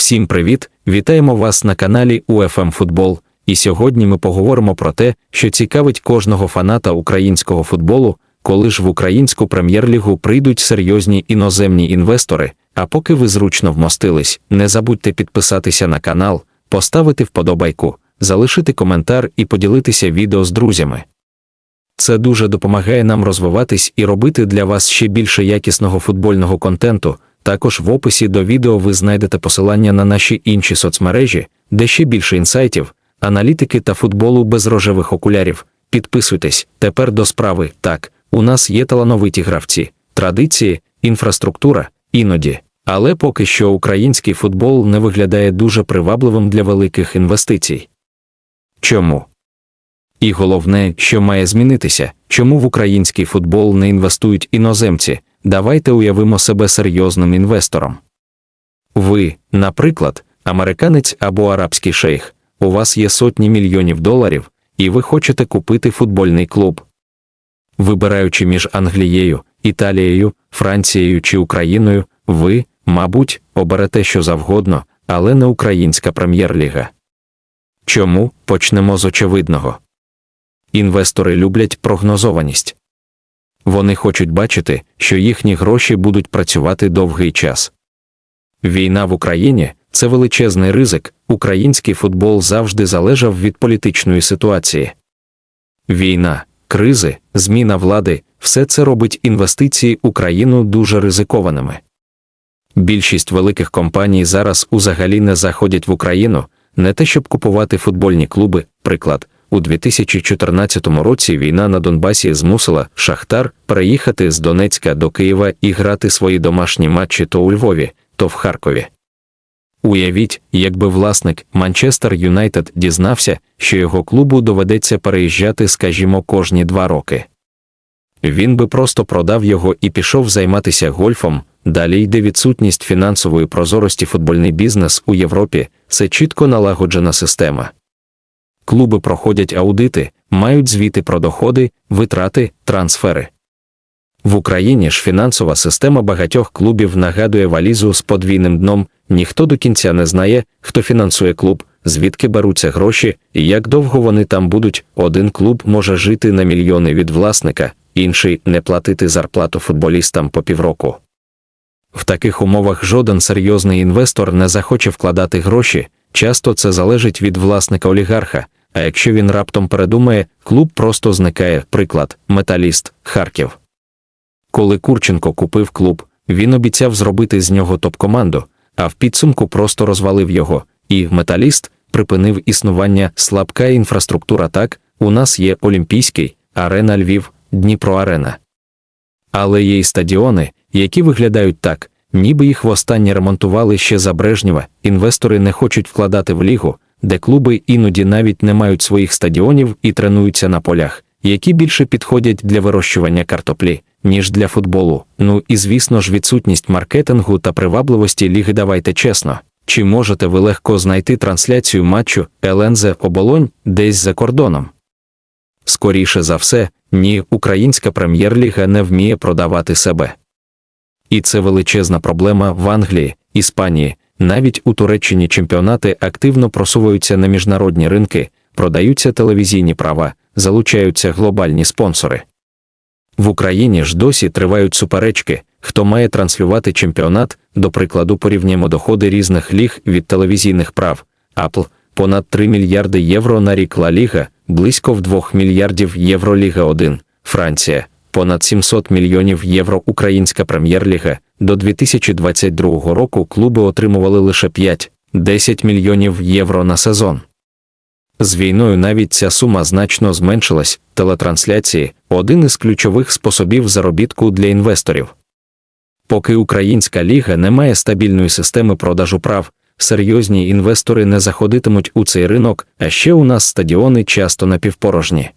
Всім привіт! Вітаємо вас на каналі UFM Футбол. І сьогодні ми поговоримо про те, що цікавить кожного фаната українського футболу, коли ж в українську прем'єр-лігу прийдуть серйозні іноземні інвестори. А поки ви зручно вмостились, не забудьте підписатися на канал, поставити вподобайку, залишити коментар і поділитися відео з друзями. Це дуже допомагає нам розвиватись і робити для вас ще більше якісного футбольного контенту. Також в описі до відео ви знайдете посилання на наші інші соцмережі, де ще більше інсайтів, аналітики та футболу без рожевих окулярів. Підписуйтесь, тепер до справи. Так, у нас є талановиті гравці, традиції, інфраструктура, іноді. Але поки що український футбол не виглядає дуже привабливим для великих інвестицій. Чому? І головне, що має змінитися, чому в український футбол не інвестують іноземці, давайте уявимо себе серйозним інвестором. Ви, наприклад, американець або арабський шейх, у вас є сотні мільйонів доларів, і ви хочете купити футбольний клуб. Вибираючи між Англією, Італією, Францією чи Україною, ви, мабуть, оберете що завгодно, але не українська прем'єр-ліга. Чому почнемо з очевидного? Інвестори люблять прогнозованість. Вони хочуть бачити, що їхні гроші будуть працювати довгий час. Війна в Україні це величезний ризик, український футбол завжди залежав від політичної ситуації. Війна, кризи, зміна влади все це робить інвестиції у країну дуже ризикованими. Більшість великих компаній зараз узагалі не заходять в Україну, не те щоб купувати футбольні клуби, приклад. У 2014 році війна на Донбасі змусила Шахтар переїхати з Донецька до Києва і грати свої домашні матчі то у Львові, то в Харкові. Уявіть, якби власник Манчестер Юнайтед дізнався, що його клубу доведеться переїжджати, скажімо, кожні два роки. Він би просто продав його і пішов займатися гольфом. Далі йде відсутність фінансової прозорості футбольний бізнес у Європі, це чітко налагоджена система. Клуби проходять аудити, мають звіти про доходи, витрати, трансфери. В Україні ж фінансова система багатьох клубів нагадує валізу з подвійним дном, ніхто до кінця не знає, хто фінансує клуб, звідки беруться гроші і як довго вони там будуть. Один клуб може жити на мільйони від власника, інший не платити зарплату футболістам по півроку. В таких умовах жоден серйозний інвестор не захоче вкладати гроші, часто це залежить від власника олігарха. А якщо він раптом передумає, клуб просто зникає. Приклад, металіст, Харків. Коли Курченко купив клуб, він обіцяв зробити з нього топ-команду, а в підсумку просто розвалив його, і металіст припинив існування слабка інфраструктура так, у нас є Олімпійський, Арена Львів, Дніпро Арена. Але є й стадіони, які виглядають так, ніби їх востаннє ремонтували ще за Брежнєва, інвестори не хочуть вкладати в лігу, де клуби іноді навіть не мають своїх стадіонів і тренуються на полях, які більше підходять для вирощування картоплі, ніж для футболу. Ну і звісно ж, відсутність маркетингу та привабливості ліги давайте чесно. Чи можете ви легко знайти трансляцію матчу Елензе Оболонь десь за кордоном? Скоріше за все, ні, українська прем'єр-ліга не вміє продавати себе. І це величезна проблема в Англії, Іспанії, навіть у Туреччині чемпіонати активно просуваються на міжнародні ринки, продаються телевізійні права, залучаються глобальні спонсори. В Україні ж досі тривають суперечки, хто має транслювати чемпіонат, до прикладу, порівняємо доходи різних ліг від телевізійних прав, Apple – понад 3 мільярди євро на рік Ла Ліга, близько в 2 мільярдів євро Ліга 1, Франція, понад 700 мільйонів євро Українська прем'єр-ліга. До 2022 року клуби отримували лише 5-10 мільйонів євро на сезон. З війною навіть ця сума значно зменшилась. Телетрансляції один із ключових способів заробітку для інвесторів. Поки українська ліга не має стабільної системи продажу прав, серйозні інвестори не заходитимуть у цей ринок, а ще у нас стадіони часто напівпорожні.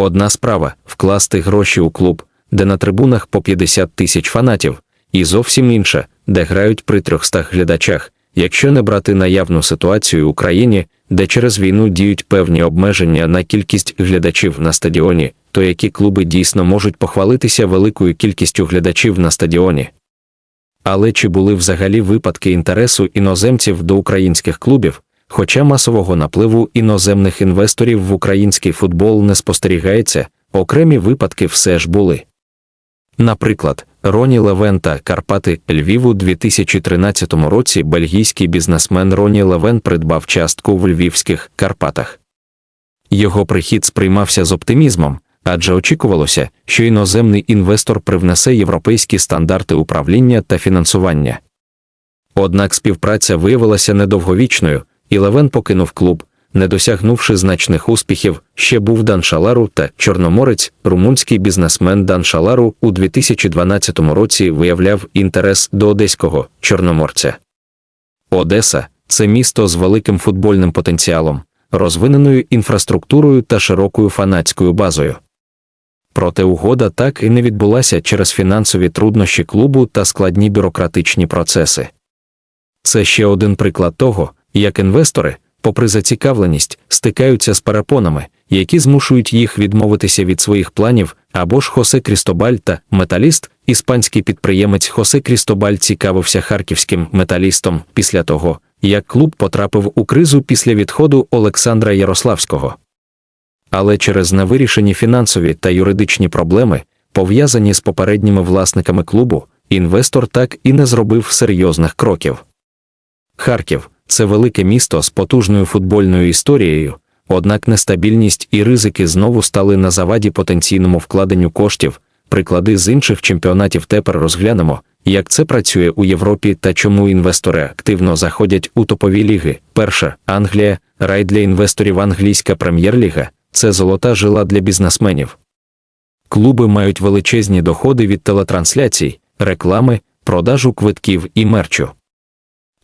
Одна справа вкласти гроші у клуб, де на трибунах по 50 тисяч фанатів, і зовсім інша, де грають при 300 глядачах, якщо не брати наявну ситуацію в Україні, де через війну діють певні обмеження на кількість глядачів на стадіоні, то які клуби дійсно можуть похвалитися великою кількістю глядачів на стадіоні. Але чи були взагалі випадки інтересу іноземців до українських клубів, хоча масового напливу іноземних інвесторів в український футбол не спостерігається, окремі випадки все ж були. Наприклад, Роні Левен та Карпати Львів у 2013 році бельгійський бізнесмен Роні Левен придбав частку в львівських Карпатах. Його прихід сприймався з оптимізмом, адже очікувалося, що іноземний інвестор привнесе європейські стандарти управління та фінансування. Однак співпраця виявилася недовговічною, і Левен покинув клуб, не досягнувши значних успіхів, ще був Дан Шалару та Чорноморець, румунський бізнесмен Дан Шалару у 2012 році виявляв інтерес до одеського чорноморця. Одеса це місто з великим футбольним потенціалом, розвиненою інфраструктурою та широкою фанатською базою. Проте угода так і не відбулася через фінансові труднощі клубу та складні бюрократичні процеси. Це ще один приклад того, як інвестори, попри зацікавленість, стикаються з перепонами, які змушують їх відмовитися від своїх планів, або ж Хосе Крістобаль та металіст, іспанський підприємець Хосе Крістобаль цікавився харківським металістом після того, як клуб потрапив у кризу після відходу Олександра Ярославського. Але через невирішені фінансові та юридичні проблеми, пов'язані з попередніми власниками клубу, інвестор так і не зробив серйозних кроків. Харків це велике місто з потужною футбольною історією, однак нестабільність і ризики знову стали на заваді потенційному вкладенню коштів. Приклади з інших чемпіонатів тепер розглянемо, як це працює у Європі та чому інвестори активно заходять у топові ліги. Перша Англія, рай для інвесторів англійська прем'єр-ліга це золота жила для бізнесменів. Клуби мають величезні доходи від телетрансляцій, реклами, продажу квитків і мерчу.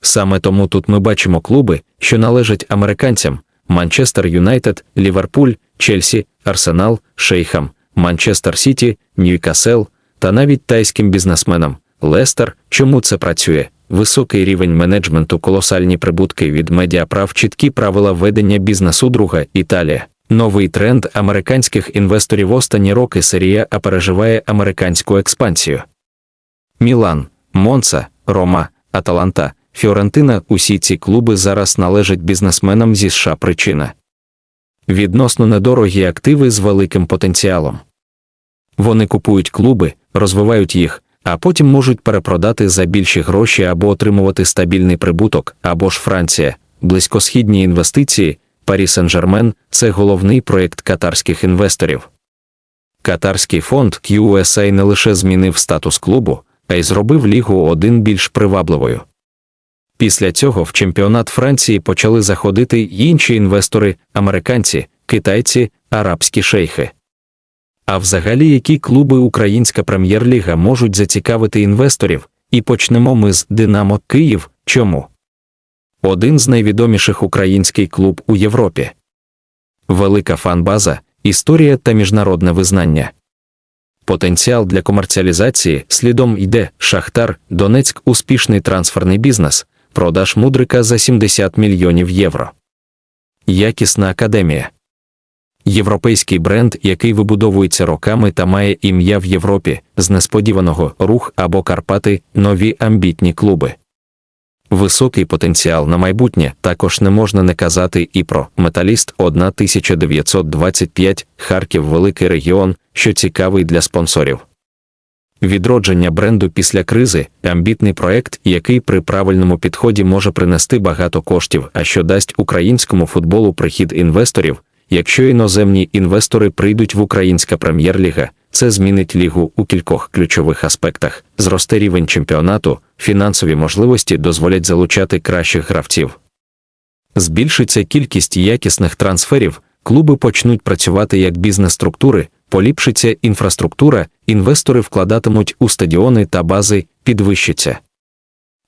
Саме тому тут ми бачимо клуби, що належать американцям: Манчестер Юнайтед, Ліверпуль, Челсі, Арсенал, Шейхам, Манчестер Сіті, Ньюкасел та навіть тайським бізнесменам Лестер. Чому це працює? Високий рівень менеджменту, колосальні прибутки від медіаправ, чіткі правила ведення бізнесу друга Італія. Новий тренд американських інвесторів останні роки серія А переживає американську експансію. Мілан, Монца, Рома, Аталанта, Фіорентина усі ці клуби зараз належать бізнесменам зі США причина. Відносно недорогі активи з великим потенціалом. Вони купують клуби, розвивають їх, а потім можуть перепродати за більші гроші або отримувати стабільний прибуток, або ж Франція, близькосхідні інвестиції, Парі Сен-Жермен це головний проєкт катарських інвесторів. Катарський фонд QUSA не лише змінив статус клубу, а й зробив лігу один більш привабливою. Після цього в чемпіонат Франції почали заходити й інші інвестори, американці, китайці, арабські шейхи. А взагалі, які клуби Українська прем'єр-ліга можуть зацікавити інвесторів, і почнемо ми з Динамо Київ. Чому? Один з найвідоміших український клуб у Європі. Велика фанбаза, історія та міжнародне визнання. Потенціал для комерціалізації слідом йде Шахтар, Донецьк, успішний трансферний бізнес, продаж мудрика за 70 мільйонів євро. Якісна академія. Європейський бренд, який вибудовується роками та має ім'я в Європі, з несподіваного рух або Карпати, нові амбітні клуби. Високий потенціал на майбутнє також не можна не казати і про металіст 1925 Харків великий регіон, що цікавий для спонсорів. Відродження бренду після кризи амбітний проект, який при правильному підході може принести багато коштів, а що дасть українському футболу прихід інвесторів, якщо іноземні інвестори прийдуть в українська прем'єр-ліга, це змінить лігу у кількох ключових аспектах: зросте рівень чемпіонату, фінансові можливості дозволять залучати кращих гравців. Збільшиться кількість якісних трансферів, клуби почнуть працювати як бізнес-структури, поліпшиться інфраструктура, інвестори вкладатимуть у стадіони та бази, підвищиться.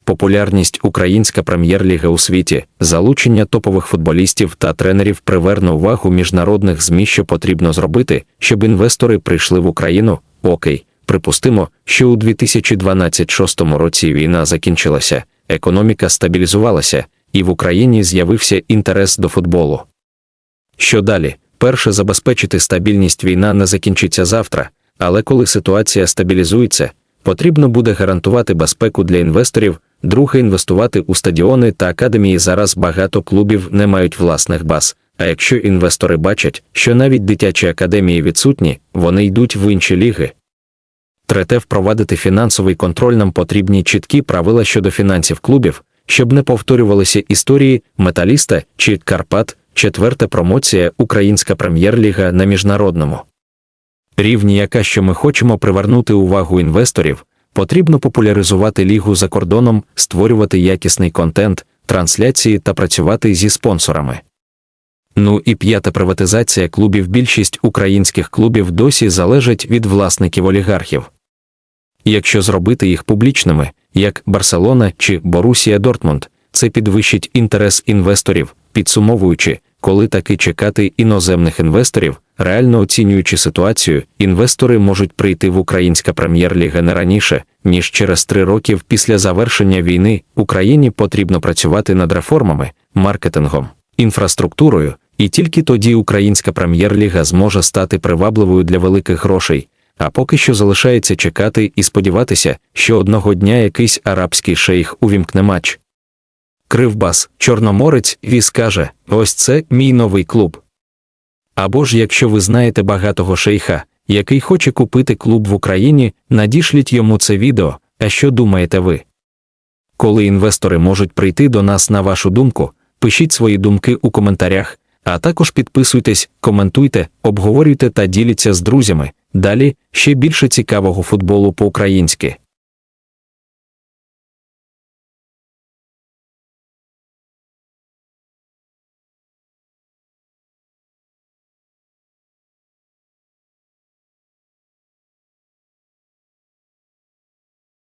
Популярність Українська прем'єр-ліга у світі, залучення топових футболістів та тренерів приверне увагу міжнародних ЗМІ, що потрібно зробити, щоб інвестори прийшли в Україну. Окей, припустимо, що у 2026 році війна закінчилася, економіка стабілізувалася, і в Україні з'явився інтерес до футболу. Що далі? Перше, забезпечити стабільність війна не закінчиться завтра, але коли ситуація стабілізується, Потрібно буде гарантувати безпеку для інвесторів, друге інвестувати у стадіони та академії. Зараз багато клубів не мають власних баз. А якщо інвестори бачать, що навіть дитячі академії відсутні, вони йдуть в інші ліги. Третє впровадити фінансовий контроль нам потрібні чіткі правила щодо фінансів клубів, щоб не повторювалися історії металіста чи Карпат. Четверта промоція Українська прем'єр-ліга на міжнародному рівні, яка що ми хочемо привернути увагу інвесторів, потрібно популяризувати лігу за кордоном, створювати якісний контент, трансляції та працювати зі спонсорами. Ну і п'ята приватизація клубів. Більшість українських клубів досі залежать від власників олігархів. Якщо зробити їх публічними, як Барселона чи Борусія Дортмунд, це підвищить інтерес інвесторів, підсумовуючи, коли таки чекати іноземних інвесторів, реально оцінюючи ситуацію, інвестори можуть прийти в українська прем'єр-ліга не раніше, ніж через три роки після завершення війни Україні потрібно працювати над реформами, маркетингом, інфраструктурою, і тільки тоді українська прем'єр-ліга зможе стати привабливою для великих грошей. А поки що залишається чекати і сподіватися, що одного дня якийсь арабський шейх увімкне матч. Кривбас, Чорноморець, Віз каже: ось це мій новий клуб. Або ж якщо ви знаєте багатого шейха, який хоче купити клуб в Україні, надішліть йому це відео. А що думаєте ви? Коли інвестори можуть прийти до нас на вашу думку, пишіть свої думки у коментарях, а також підписуйтесь, коментуйте, обговорюйте та діліться з друзями. Далі ще більше цікавого футболу по-українськи.